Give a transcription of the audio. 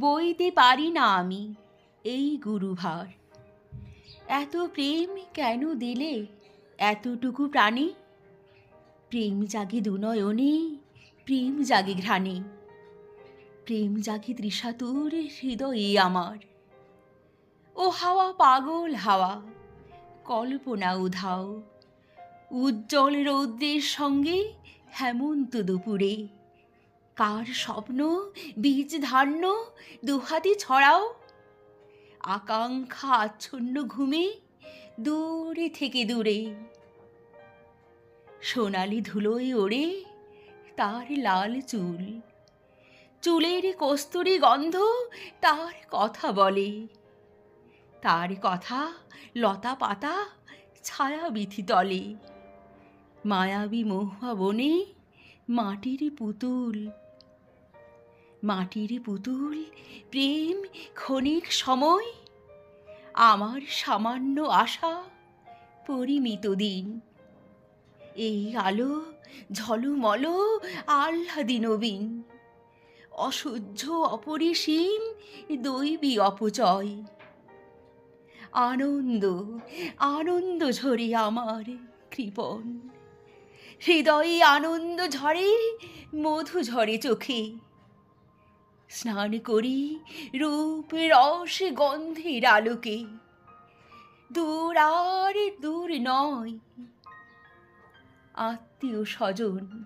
বইতে পারি না আমি এই গুরুভার। এত প্রেম কেন দিলে? এতটুকু প্রাণী? প্রেম জাগে দুনয়নে, প্রেম জাগে ঘ্রাণে। প্রেম জাগে তৃষাতুর হৃদয়ে আমার। ও হাওয়া পাগল হাওয়া, কল্পনা উধাও। উজ্জ্বল রৌদ্রের সঙ্গে হেমন্ত দুপুরে। কার স্বপ্ন, বীজ ধান্য, দুহাতে ছড়াও? আকাঙ্ক্ষা আচ্ছন্ন ঘুমে, দূরে থেকে দূরে। সোনালি ধুলোয় ওড়ে তার লাল চুল। চুলের কস্তুরি গন্ধ তার কথা বলে। তার কথা লতা পাতা ছায়া বিথি তলে। মায়াবী মহুয়া বনে মাটির পুতুল মাটির পুতুল, প্রেম, ক্ষণিক সময়, আমার সামান্য আশা, পরিমিত দিন। এই আলো, ঝলমল, আহ্লাদি নবীন, অসহ্য অপরিসীম, দৈবী অপচয়। আনন্দ আনন্দ ঝরে আমার কৃপণ। হৃদয়ে আনন্দ ঝরে, মধু ঝরে চোখে। স্নান করি রূপ রস গন্ধের আলোকে। দূর আর দূর নয়। আত্মীয় স্বজন